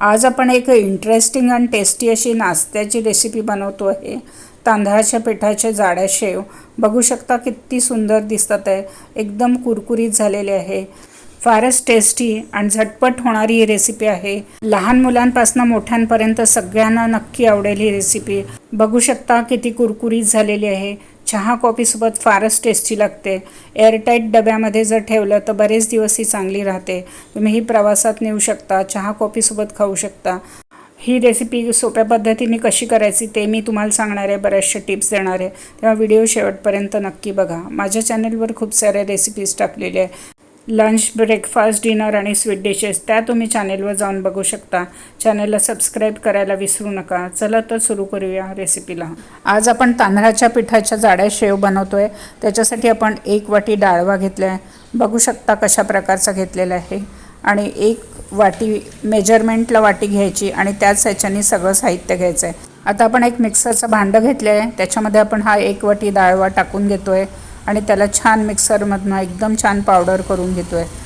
आज आपण एक इंटरेस्टिंग आणि टेस्टी अशी नाश्त्याची रेसिपी बनवतो आहे. तांदळाच्या पिठाचे जाड्या शेव बघू शकता किती सुंदर दिसतात आहे. एकदम कुरकुरीत झालेले आहे. फारच टेस्टी आणि झटपट होणारी ही रेसिपी आहे. लहान मुलांपासून मोठ्यांपर्यंत सगळ्यांना नक्की आवडेल ही रेसिपी बघू शकता किती कुरकुरीत झालेली आहे. चहा कॉफीसोबत फारच टेस्टी लागते. एअरटाईट डब्यामध्ये जर ठेवलं तर बरेच दिवस ही चांगली राहते. तुम्ही ही प्रवासात नेऊ शकता चहा कॉफीसोबत खाऊ शकता. ही रेसिपी सोप्या पद्धतीने कशी करायची ते मी तुम्हाला सांगणार आहे बऱ्याचशा टिप्स देणार आहे. तेव्हा व्हिडिओ शेवटपर्यंत नक्की बघा. माझ्या चॅनलवर खूप साऱ्या रेसिपीज टाकलेल्या आहे लंच ब्रेकफास्ट डिनर आणि स्वीट डिशेस त्या तुम्ही चॅनेलवर जाऊन बघू शकता. चॅनेलला सबस्क्राईब करायला विसरू नका. चला तर सुरू करूया रेसिपीला आज आपण तांदळाच्या पिठाच्या जाड्या शेव बनवतो आहे त्याच्यासाठी आपण एक वाटी डाळवा घेतला आहे बघू शकता कशा प्रकारचा घेतलेला आहे. आणि एक वाटी मेजरमेंटला वाटी घ्यायची आणि त्याच ह्याच्याने सगळं साहित्य घ्यायचं आहे आता आपण एक मिक्सरचं भांडं घेतलं आहे त्याच्यामध्ये आपण हा एक वाटी डाळवा टाकून घेतो आहे आणि त्याला छान मिक्सरमधनं एकदम छान पावडर करून घेतो आहे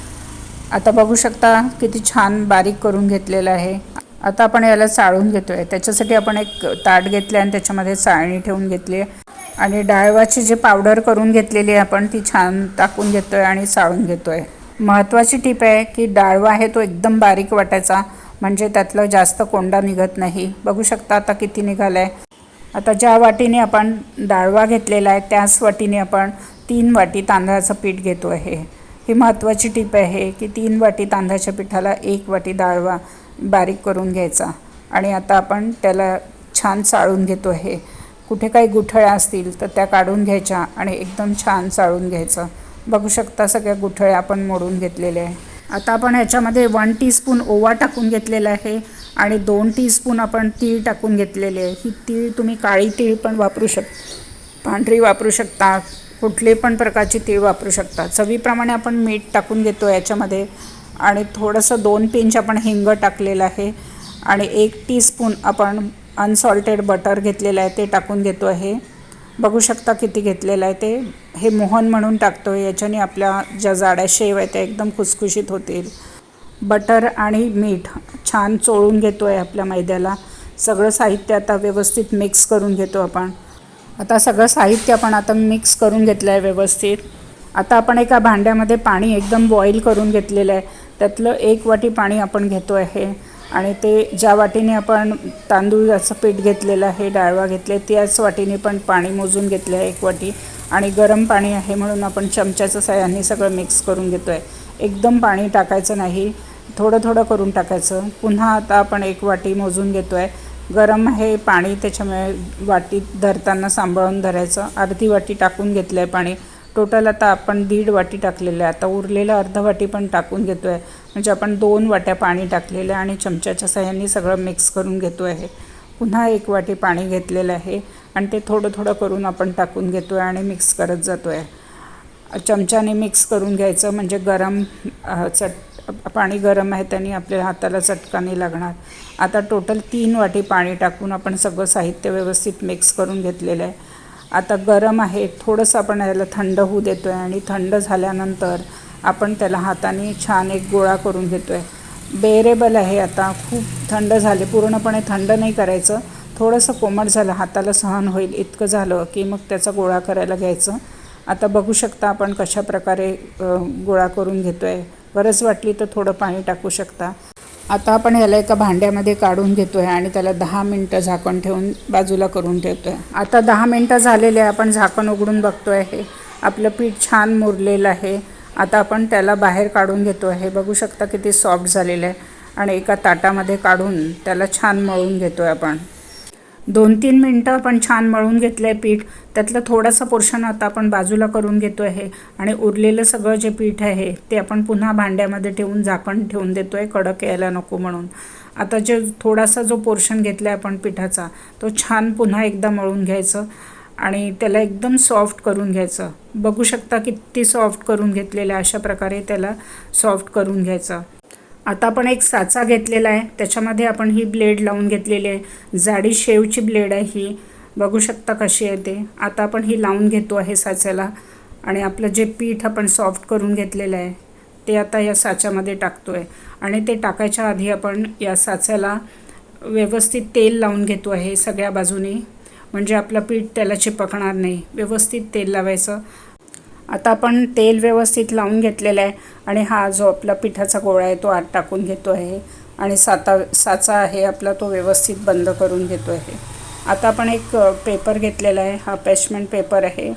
आता बघू शकता किती छान बारीक करून घेतलेलं आहे. आता आपण याला चाळून घेतो आहे त्याच्यासाठी आपण एक ताट घेतलं आणि त्याच्यामध्ये चाळणी ठेवून घेतली. आहे आणि डाळवाची जी पावडर करून घेतलेली आहे आपण ती छान टाकून घेतो आहे आणि चाळून घेतो आहे महत्त्वाची टीप आहे की डाळवा आहे तो एकदम बारीक वाटायचा. म्हणजे त्यातलं जास्त कोंडा निघत नाही. बघू शकता आता किती निघाला आहे आता ज्या वाटीने आपण डाळवा घेतलेला आहे त्याच वाटीने आपण तीन वाटी तांदळाचं पीठ घेतो आहे ही महत्त्वाची टीप आहे की तीन वाटी तांदळाच्या पिठाला एक वाटी डाळवा बारीक करून घ्यायचा आणि आता आपण त्याला छान चाळून घेतो आहे कुठे काही गुठळ्या असतील तर त्या काढून घ्यायच्या आणि एकदम छान चाळून घ्यायचं. बघू शकता सगळ्या गुठळ्या आपण मोडून घेतलेल्या आहे. आता आपण ह्याच्यामध्ये वन टीस्पून ओवा टाकून घेतलेला आहे. आणि दोन टीस्पून आपण तीळ टाकून घेतलेले आहे. ही तीळ तुम्ही काळी तीळ पण वापरू शक पांढरी वापरू शकता. कुठले पण प्रकारची तीळ वापरू शकता. चवीप्रमाणे आपण मीठ टाकून घेतो याच्यामध्ये. आणि थोडंसं दोन पिंच आपण हिंग टाकलेलं आहे. आणि एक टीस्पून आपण अनसॉल्टेड बटर घेतलेलं आहे ते टाकून घेतो आहे. बघू शकता किती घेतलेलं आहे ते. हे मोहन म्हणून टाकतो आहे याच्याने आपल्या ज्या जाड्या शेव आहेत त्या एकदम खुसखुशीत होतील. बटर आणि मीठ छान चोळून घेतो आहे आपल्या मैद्याला. सगळं साहित्य आता व्यवस्थित मिक्स करून घेतो आपण. आता सगळं साहित्य आपण आता मिक्स करून घेतलं आहे व्यवस्थित. आता आपण एका भांड्यामध्ये पाणी एकदम बॉईल करून घेतलेलं आहे. त्यातलं एक वाटी पाणी आपण घेतो आहे आणि ते ज्या वाटीने आपण तांदूळाचं पीठ घेतलेलं आहे डाळवा घेतले त्याच वाटीने पण पाणी मोजून घेतलं आहे एक वाटी. आणि गरम पाणी आहे म्हणून आपण चमच्याचं साह्याने सगळं मिक्स करून घेतो आहे एकदम पाणी टाकायचं नाही. थोडं थोडं करून टाकायचं. पुन्हा आता आपण एक वाटी मोजून घेतो आहे गरम हे पाणी त्याच्यामुळे वाटीत धरताना सांभाळून धरायचं. अर्धी वाटी टाकून घेतलं आहे पाणी. टोटल आता आपण दीड वाटी टाकलेलं आहे. आता उरलेलं अर्ध वाटी पण टाकून घेतो आहे म्हणजे आपण दोन वाट्या पाणी टाकलेलं आहे आणि चमच्याच्या साह्याने सगळं मिक्स करून घेतो आहे पुन्हा एक वाटी पाणी घेतलेलं आहे आणि ते थोडं थोडं करून आपण टाकून घेतो आहे आणि मिक्स करत जातो आहे चमच्याने मिक्स करून घ्यायचं म्हणजे गरम चट पाणी गरम आहे त्यांनी आपल्या हाताला चटका नाही लागणार. आता टोटल तीन वाटी पाणी टाकून आपण सगळं साहित्य व्यवस्थित मिक्स करून घेतलेलं आहे. आता गरम आहे थोडंसं आपण याला थंड होऊ देतो आहे आणि थंड झाल्यानंतर आपण त्याला हाताने छान एक गोळा करून घेतो आहे बेरेबल आहे आता खूप थंड झाले पूर्णपणे थंड नाही करायचं. थोडंसं कोमट झालं हाताला सहन होईल इतकं झालं की मग त्याचा गोळा करायला घ्यायचं. आता बघू शकता आपण कशा प्रकारे गोळा करून घेतो आहे गरज वाटली तर थोडं पाणी टाकू शकता. आता आपण ह्याला एका भांड्यामध्ये काढून घेतो आहे आणि त्याला दहा मिनटं झाकण ठेवून बाजूला करून ठेवतो आहे आता दहा मिनटं झालेले आहे आपण झाकण उघडून बघतो आहे आपलं पीठ छान मुरलेलं आहे. आता आपण त्याला बाहेर काढून घेतो आहे बघू शकता किती सॉफ्ट झालेलं आहे. आणि एका ताटामध्ये काढून त्याला छान मळून घेतो आहे आपण. दोन तीन मिनटं आपण छान मळून घेतलं आहे पीठ. त्यातलं थोडंसं पोर्शन आता आपण बाजूला करून घेतो आहे आणि उरलेलं सगळं जे पीठ आहे ते आपण पुन्हा भांड्यामध्ये ठेवून झाकण ठेवून देतो आहे कडक यायला नको म्हणून. आता जे थोडासा जो पोर्शन घेतला आहे आपण पिठाचा तो छान पुन्हा एकदा मळून घ्यायचं. आणि त्याला एकदम सॉफ्ट करून घ्यायचं. बघू शकता किती सॉफ्ट करून घेतलेलं आहे. अशा प्रकारे त्याला सॉफ्ट करून घ्यायचं. आता आपण एक साचा घेतलेला आहे. त्याच्यामध्ये आपण ही ब्लेड लावून घेतलेली आहे. जाडी शेवची ब्लेड आहे ही. बघू शकता कशी आहे ते. आता आपण ही लावून घेतो आहे साच्याला. आणि आपलं जे पीठ आपण सॉफ्ट करून घेतलेलं आहे ते आता या साच्यामध्ये टाकतो आहे आणि ते टाकायच्या आधी आपण या साच्याला व्यवस्थित तेल लावून घेतो आहे सगळ्या बाजूनी. म्हणजे आपलं पीठ त्याला चिपकणार नाही. व्यवस्थित तेल लावायचं. आता आपण तेल व्यवस्थित लावून घेतलेलं आहे आणि हा जो आपला पिठाचा गोळा आहे तो आत टाकून घेतो आहे आणि साता साचा आहे आपला तो व्यवस्थित बंद करून घेतो आहे आता आपण एक पेपर घेतलेला आहे. हा पॅशमेंट पेपर आहे.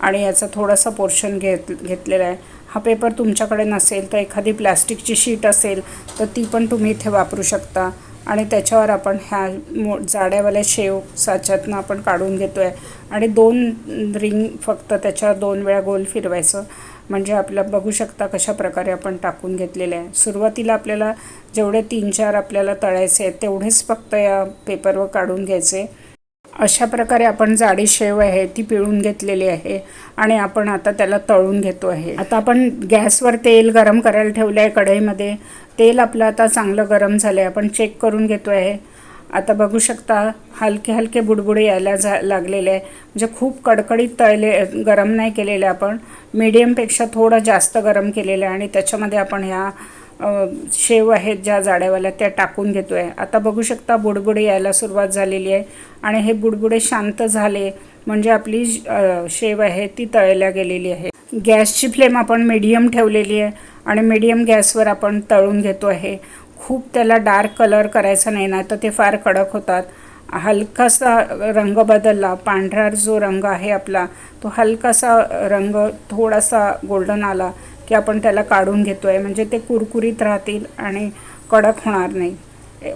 आणि याचा थोडासा पोर्शन घेत घेतलेला आहे. हा पेपर तुमच्याकडे नसेल तर एखादी प्लॅस्टिकची शीट असेल तर ती पण तुम्ही इथे वापरू शकता. आणि त्याच्यावर आपण ह्या मो जाड्यावाल्या शेव साच्यातनं आपण काढून घेतो आहे आणि दोन रिंग फक्त त्याच्यावर दोन वेळा गोल फिरवायचं. म्हणजे आपलं बघू शकता कशा प्रकारे आपण टाकून घेतलेले आहे. सुरुवातीला आपल्याला जेवढे तीन चार आपल्याला तळायचे आहेत तेवढेच फक्त या पेपरवर काढून घ्यायचे. अशा प्रकारे आपण जाडी शेव आहे ती पिळून घेतलेली आहे आणि आपण आता त्याला तळून घेतो आहे. आता आपण गॅसवर तेल गरम करायला ठेवलं आहे कढईमध्ये. तेल आपलं आता चांगलं गरम झालं आहे आपण चेक करून घेतो आहे आता बघू शकता हलके हलके बुडबुडे यायला जा लागलेले आहे. म्हणजे खूप कडकडीत तळले गरम नाही केलेले आपण. मीडियमपेक्षा थोडं जास्त गरम केलेलं आहे आणि त्याच्यामध्ये आपण ह्या शेव आहेत ज्या जाड्यावाल्या त्या टाकून घेतो आहे आता बघू शकता बुडबुडे यायला सुरुवात झालेली आहे. आणि हे बुडबुडे शांत झाले म्हणजे आपली शेव आहे ती तळल्या गेलेली आहे. गॅसची फ्लेम आपण मीडियम ठेवलेली आहे आणि मीडियम गॅसवर आपण तळून घेतो आहे. खूप त्याला डार्क कलर करायचा नाही ना तर ते फार कडक होतात. हलकासा रंग बदलला पांढरा जो रंग आहे आपला तो हलकासा रंग थोडासा गोल्डन आला. की आपण त्याला काढून घेतो आहे म्हणजे ते कुरकुरीत राहतील आणि कडक होणार नाही.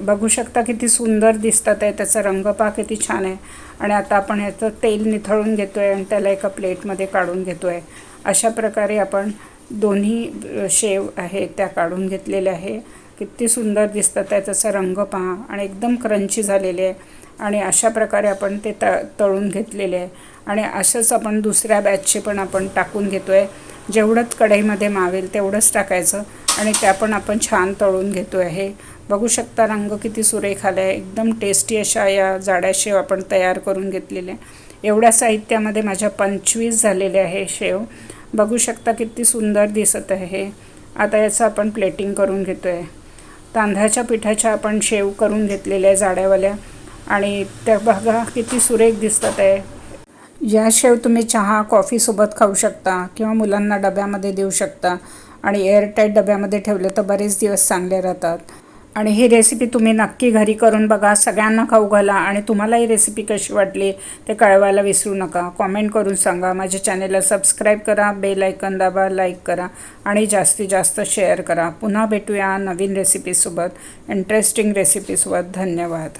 बघू शकता किती सुंदर दिसतात आहे. त्याचा रंग पहा किती छान आहे. आणि आता आपण ह्याचं तेल निथळून घेतो आहे आणि त्याला एका प्लेटमध्ये काढून घेतो आहे अशा प्रकारे आपण दोन्ही शेव आहे त्या काढून घेतलेल्या आहे. किती सुंदर दिसतात आहे. त्याचा रंग पहा. आणि एकदम क्रंची झालेले आहे. आणि अशा प्रकारे आपण ते त तळून घेतलेले आहे. आणि असंच आपण दुसऱ्या बॅचचे पण आपण टाकून घेतो आहे जेवढंच कढईमध्ये मावेल तेवढंच टाकायचं आणि त्या पण आपण छान तळून घेतो आहे बघू शकता रंग किती सुरेख आला आहे एकदम टेस्टी अशा या जाड्या शेव आपण तयार करून घेतलेल्या. एवढ्या साहित्यामध्ये माझ्या पंचवीस झालेले आहे शेव. बघू शकता किती सुंदर दिसत आहे आता याचं आपण प्लेटिंग करून घेतो आहे तांदळाच्या पिठाच्या आपण शेव करून घेतलेल्या आहे जाड्यावाल्या. आणि त्या बघा किती सुरेख दिसतात आहे. या शेव तुम्ही चहा कॉफीसोबत खाऊ शकता किंवा मुलांना डब्यामध्ये देऊ शकता. आणि एअरटाईट डब्यामध्ये ठेवले तर बरेच दिवस चांगले राहतात. आणि ही रेसिपी तुम्ही नक्की घरी करून बघा. सगळ्यांना खाऊ घाला आणि तुम्हाला ही रेसिपी कशी वाटली ते कळवायला विसरू नका. कॉमेंट करून सांगा. माझ्या चॅनेलला सबस्क्राईब करा. बेल ऐकन दाबा लाईक करा आणि जास्तीत जास्त शेअर करा. पुन्हा भेटूया नवीन रेसिपीसोबत इंटरेस्टिंग रेसिपीसोबत धन्यवाद.